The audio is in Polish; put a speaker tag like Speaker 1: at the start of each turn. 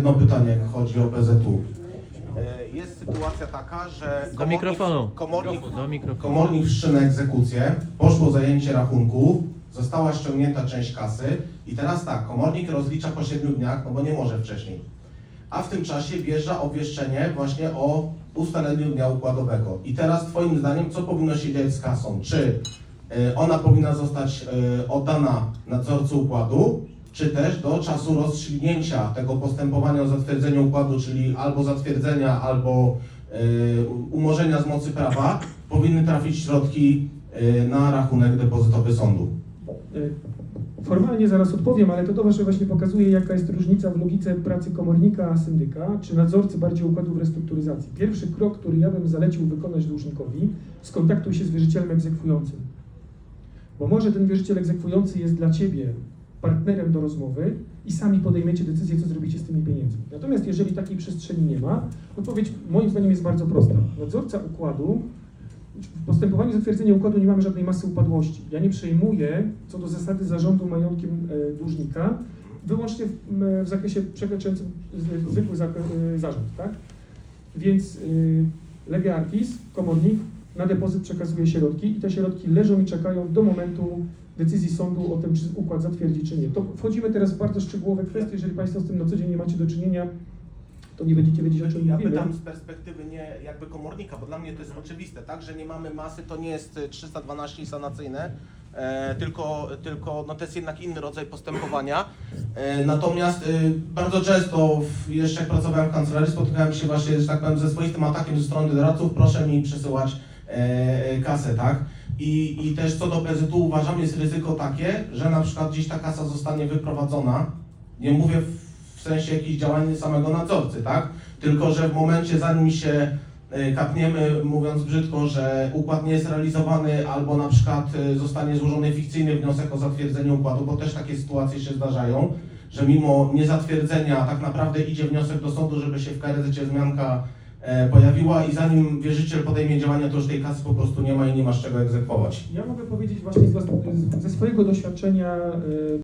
Speaker 1: Jedno pytanie, jak chodzi o PZU.
Speaker 2: E, Jest sytuacja taka, że
Speaker 3: Do mikrofonu.
Speaker 2: komornik,
Speaker 3: Do mikrofonu.
Speaker 1: Komornik wszczyna egzekucję, poszło zajęcie rachunku, została ściągnięta część kasy i teraz tak, komornik rozlicza po 7 dniach, no bo nie może wcześniej. A w tym czasie wjeżdża obwieszczenie właśnie o ustaleniu dnia układowego. I teraz Twoim zdaniem, co powinno się dziać z kasą? Czy y, ona powinna zostać y, oddana nadzorcy układu, czy też do czasu rozstrzygnięcia tego postępowania o zatwierdzenie układu, czyli albo zatwierdzenia, albo y, umorzenia z mocy prawa, powinny trafić środki y, na rachunek depozytowy sądu.
Speaker 4: Y, Formalnie zaraz odpowiem, ale to dobrze właśnie pokazuje, jaka jest różnica w logice pracy komornika syndyka, czy nadzorcy bardziej układów restrukturyzacji. Pierwszy krok, który ja bym zalecił wykonać dłużnikowi, skontaktuj się z wierzycielem egzekwującym. Bo może ten wierzyciel egzekwujący jest dla Ciebie partnerem do rozmowy i sami podejmiecie decyzję, co zrobicie z tymi pieniędzmi. Natomiast jeżeli takiej przestrzeni nie ma, odpowiedź moim zdaniem jest bardzo prosta. Nadzorca układu w postępowaniu zatwierdzenia układu nie mamy żadnej masy upadłości. Ja nie przejmuję co do zasady zarządu majątkiem e, dłużnika, wyłącznie w, w zakresie przekraczającym zwykły e, zarząd, tak? Więc y, lege artis, komornik, na depozyt przekazuje środki i te środki leżą i czekają do momentu decyzji sądu o tym, czy układ zatwierdzi, czy nie. To wchodzimy teraz w bardzo szczegółowe kwestie, jeżeli Państwo z tym na co dzień nie macie do czynienia, to nie będziecie wiedzieć, o czym
Speaker 2: Ja
Speaker 4: mówimy.
Speaker 2: pytam z perspektywy nie jakby komornika, bo dla mnie to jest oczywiste, tak, że nie mamy masy, to nie jest e, 312 sanacyjne, e, tylko, tylko no to jest jednak inny rodzaj postępowania.
Speaker 1: E, Natomiast y, bardzo często, w, jeszcze jak pracowałem w kancelarii, spotykałem się właśnie, że tak powiem, ze swoistym atakiem ze strony doradców, proszę mi przesyłać e, kasę, tak? I, I też co do PZU uważam, jest ryzyko takie, że na przykład gdzieś ta kasa zostanie wyprowadzona, nie mówię w, sensie jakichś działań samego nadzorcy, tak? Tylko, że w momencie, zanim się e, kapniemy, mówiąc brzydko, że układ nie jest realizowany, albo na przykład e, zostanie złożony fikcyjny wniosek o zatwierdzenie układu, bo też takie sytuacje się zdarzają, że mimo niezatwierdzenia tak naprawdę idzie wniosek do sądu, żeby się w KRZ zmianka e, pojawiła i zanim wierzyciel podejmie działania, to już tej kasy po prostu nie ma i nie ma z czego egzekwować.
Speaker 4: Ja mogę powiedzieć właśnie ze swojego doświadczenia y,